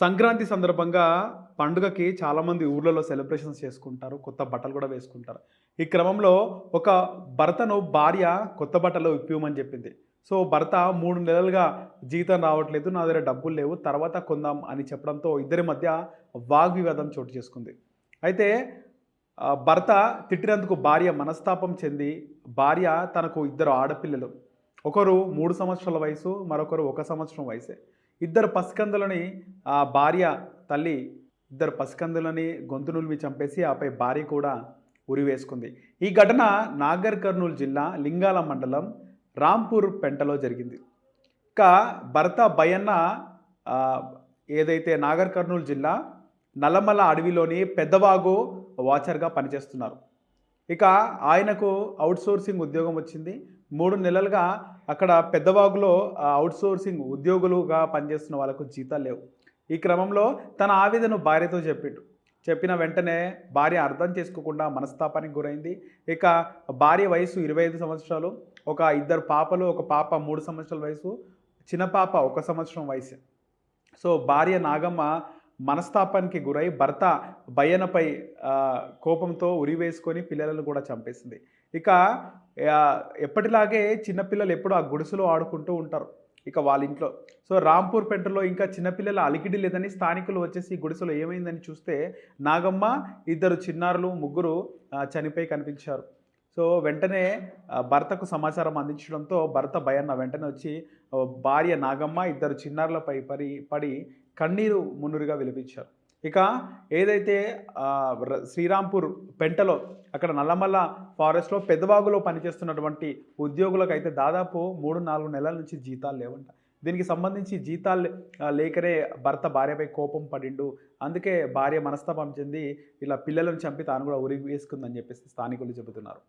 సంక్రాంతి సందర్భంగా పండుగకి చాలామంది ఊర్లలో సెలబ్రేషన్స్ చేసుకుంటారు కొత్త బట్టలు కూడా వేసుకుంటారు. ఈ క్రమంలో ఒక భర్తను భార్య కొత్త బట్టలు ఇప్పిమని చెప్పింది. సో భర్త మూడు నెలలుగా జీతం రావట్లేదు నా దగ్గర డబ్బులు లేవు తర్వాత కొందాం అని చెప్పడంతో ఇద్దరి మధ్య వాగ్వివాదం చోటు చేసుకుంది. అయితే భర్త తిట్టినందుకు భార్య మనస్తాపం చెంది భార్య తనకు ఇద్దరు ఆడపిల్లలు. ఒకరు మూడు సంవత్సరాల వయసు మరొకరు ఒక సంవత్సరం వయసే. ఇద్దరు పసికందులని ఆ భార్య తల్లి ఇద్దరు పసికందులని గొంతునుల్మి చంపేసి ఆపై భార్య కూడా ఉరి వేసుకుంది. ఈ ఘటన నాగర్ కర్నూలు జిల్లా లింగాల మండలం రాంపూర్ పెంటలో జరిగింది. ఇక భర్త భయన్న ఏదైతే నాగర్ కర్నూలు జిల్లా నల్లమల అడవిలోని పెద్దవాగు వాచర్గా పనిచేస్తున్నారు. ఇక ఆయనకు అవుట్సోర్సింగ్ ఉద్యోగం వచ్చింది. మూడు నెలలుగా అక్కడ పెద్దవాగులో అవుట్సోర్సింగ్ ఉద్యోగులుగా పనిచేస్తున్న వాళ్ళకు జీతాలు లేవు. ఈ క్రమంలో తన ఆవేదన భార్యతో చెప్పిండు చెప్పిన వెంటనే భార్య అర్థం చేసుకోకుండా మనస్తాపానికి గురైంది. ఇక భార్య వయసు ఇరవై ఐదు సంవత్సరాలు ఒక ఇద్దరు పాపలు ఒక పాప మూడు సంవత్సరాల వయసు చిన్న పాప ఒక సంవత్సరం వయసు సో భార్య నాగమ్మ మనస్తాపానికి గురై భర్త భయనపై కోపంతో ఉరి వేసుకొని పిల్లలను కూడా చంపేసింది. ఇక ఎప్పటిలాగే చిన్నపిల్లలు ఎప్పుడు ఆ గుడిసెలో ఆడుకుంటూ ఉంటారు ఇక వాళ్ళ ఇంట్లో. సో రాంపూర్ పెంటలో ఇంకా చిన్నపిల్లల అలికిడి లేదని స్థానికులు వచ్చేసి గుడిసెలో ఏమైందని చూస్తే నాగమ్మ ఇద్దరు చిన్నారులు ముగ్గురు చనిపోయి కనిపించారు. సో వెంటనే భర్తకు సమాచారం అందించడంతో భర్త భయన్న వెంటనే వచ్చి భార్య నాగమ్మ ఇద్దరు చిన్నారులపై పడి పడి కన్నీరు మున్నురుగా విలపించారు. ఇక ఏదైతే ర- శ్రీరాంపూర్ పెంటలో అక్కడ నల్లమల్ల ఫారెస్ట్లో పెద్దవాగులో పనిచేస్తున్నటువంటి ఉద్యోగులకు అయితే దాదాపు మూడు నాలుగు నెలల నుంచి జీతాలు లేవంట. దీనికి సంబంధించి జీతాలు ఆ, లేకనే భర్త భార్యపై కోపం పడిండు. అందుకే భార్య మనస్తాపం చెంది ఇలా పిల్లలను చంపి తాను కూడా ఉరిగి వేసుకుందని చెప్పేసి స్థానికులు చెబుతున్నారు.